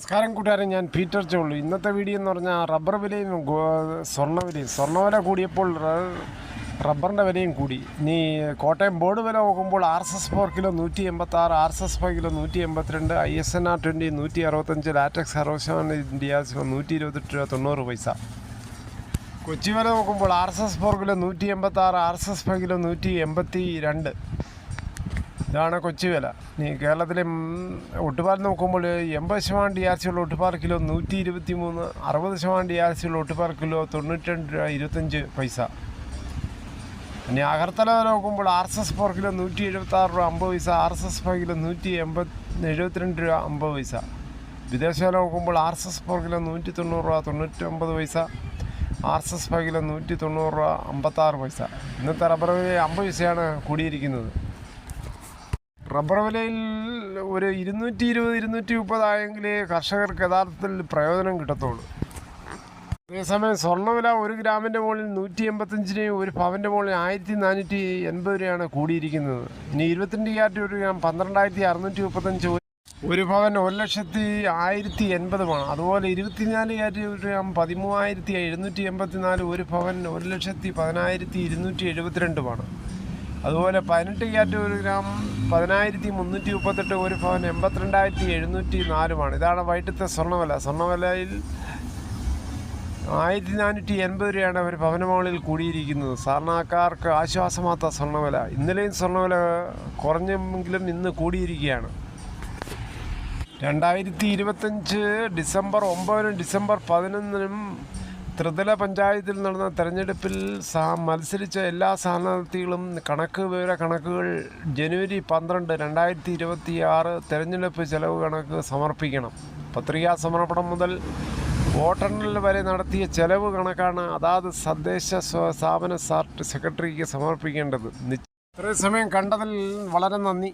നമസ്കാരം കൂട്ടുകാരൻ ഞാൻ പീറ്റർ ചോളു. ഇന്നത്തെ വീഡിയോ എന്ന് പറഞ്ഞാൽ റബ്ബർ വിലയും സ്വർണ വിലയും. സ്വർണവില കൂടിയപ്പോൾ റ- റബ്ബറിന്റെ വിലയും കൂടി. ഇനി കോട്ടയം ബോർഡ് വില നോക്കുമ്പോൾ R S S four kilo നൂറ്റി എൺപത്തി ആറ് R S S five kilo നൂറ്റി എൺപത്തിരണ്ട് I S N R twenty നൂറ്റി അറുപത്തഞ്ച് ലാറ്റക്സ് അറുപത് ഇന്ത്യ നൂറ്റി ഇരുപത്തെട്ട് രൂപ തൊണ്ണൂറ് പൈസ. കൊച്ചി വില നോക്കുമ്പോൾ R S S four kilo നൂറ്റി എൺപത്തി ആറ് R S S five kilo നൂറ്റി എൺപത്തി രണ്ട് ഇതാണ് കൊച്ചി വില. ഇനി കേരളത്തിലെ ഒട്ടുപാൽ നോക്കുമ്പോൾ എൺപത് ശതമാനം ഡി ആർ സി ഉള്ള ഒട്ടുപാൽ കിലോ നൂറ്റി ഇരുപത്തി മൂന്ന് അറുപത് ശതമാനം ഡി ആർ സി ഉള്ള ഒട്ടുപാൽ കിലോ തൊണ്ണൂറ്റി രണ്ട് രൂപ ഇരുപത്തഞ്ച് പൈസ. ഇനി അകർത്തല നോക്കുമ്പോൾ R S S four kilo നൂറ്റി എഴുപത്തി ആറ് രൂപ അമ്പത് പൈസ R S S five kilo നൂറ്റി എൺപത് എഴുപത്തിരണ്ട് രൂപ അമ്പത് പൈസ. വിദേശ വില നോക്കുമ്പോൾ R S S four kilo നൂറ്റി തൊണ്ണൂറ് രൂപ തൊണ്ണൂറ്റി ഒമ്പത് പൈസ R S S five kilo നൂറ്റി തൊണ്ണൂറ് രൂപ അമ്പത്താറ് പൈസ. ഇന്നത്തെ റബ്ബർ വില അമ്പത് പൈസയാണ് കൂടിയിരിക്കുന്നത്. റബ്ബർ വിലയിൽ ഒരു ഇരുന്നൂറ്റി ഇരുപത് ഇരുന്നൂറ്റി മുപ്പതായെങ്കിലേ കർഷകർക്ക് യഥാർത്ഥത്തിൽ പ്രയോജനം കിട്ടത്തുള്ളൂ. അതേസമയം സ്വർണവില ഒരു ഗ്രാമിന്റെ മുകളിൽ നൂറ്റി എൺപത്തഞ്ചിനെയും ഒരു പവന്റെ മുകളിൽ ആയിരത്തി നാനൂറ്റി എൺപത് രൂപയാണ് കൂടിയിരിക്കുന്നത്. ഇനി ഇരുപത്തിരണ്ട് ക്യാരറ്റ് ഒരു ഗ്രാം പന്ത്രണ്ടായിരത്തി അറുന്നൂറ്റി മുപ്പത്തഞ്ച് ഒരു പവൻ ഒരു ലക്ഷത്തി ആയിരത്തി എൺപതുമാണ് അതുപോലെ ഇരുപത്തിനാല് ക്യാരറ്റ് ഒരു ഗ്രാം പതിമൂവായിരത്തി എഴുന്നൂറ്റി എൺപത്തി നാല് ഒരു പവൻ ഒരു ലക്ഷത്തി പതിനായിരത്തി ഇരുന്നൂറ്റി എഴുപത്തിരണ്ടുമാണ് അതുപോലെ പതിനെട്ട് ക്യാറ്റ് ഒരു ഗ്രാം പതിനായിരത്തി മുന്നൂറ്റി മുപ്പത്തെട്ട് ഒരു ഭവൻ എൺപത്തിരണ്ടായിരത്തി എഴുന്നൂറ്റി നാലുമാണ്. ഇതാണ് വൈകിട്ടത്തെ സ്വർണവില. സ്വർണവിലയിൽ ആയിരത്തി നാനൂറ്റി എൺപത് രൂപയാണ് ഒരു ഭവനമുകളിൽ കൂടിയിരിക്കുന്നത്. സാധാരണക്കാർക്ക് ആശ്വാസമാത്ത സ്വർണവില. ഇന്നലെയും സ്വർണവില കുറഞ്ഞെങ്കിലും ഇന്ന് കൂടിയിരിക്കുകയാണ്. രണ്ടായിരത്തി ഇരുപത്തഞ്ച് ഡിസംബർ ഒമ്പതിനും ഡിസംബർ പതിനൊന്നിനും ത്രിതല പഞ്ചായത്തിൽ നടന്ന തെരഞ്ഞെടുപ്പിൽ സാ മത്സരിച്ച എല്ലാ സ്ഥാനാർത്ഥികളും കണക്ക് വിവര കണക്കുകൾ ജനുവരി പന്ത്രണ്ട് രണ്ടായിരത്തി ഇരുപത്തി ആറ് തെരഞ്ഞെടുപ്പ് ചെലവ് കണക്ക് സമർപ്പിക്കണം. പത്രികാ സമർപ്പണം മുതൽ വോട്ടെണ്ണൽ വരെ നടത്തിയ ചെലവ് കണക്കാണ് അതാത് തദ്ദേശ സ്ഥാപന സെക്രട്ടറിക്ക് സമർപ്പിക്കേണ്ടത്. ഇത്രയും സമയം കണ്ടതിൽ വളരെ നന്ദി.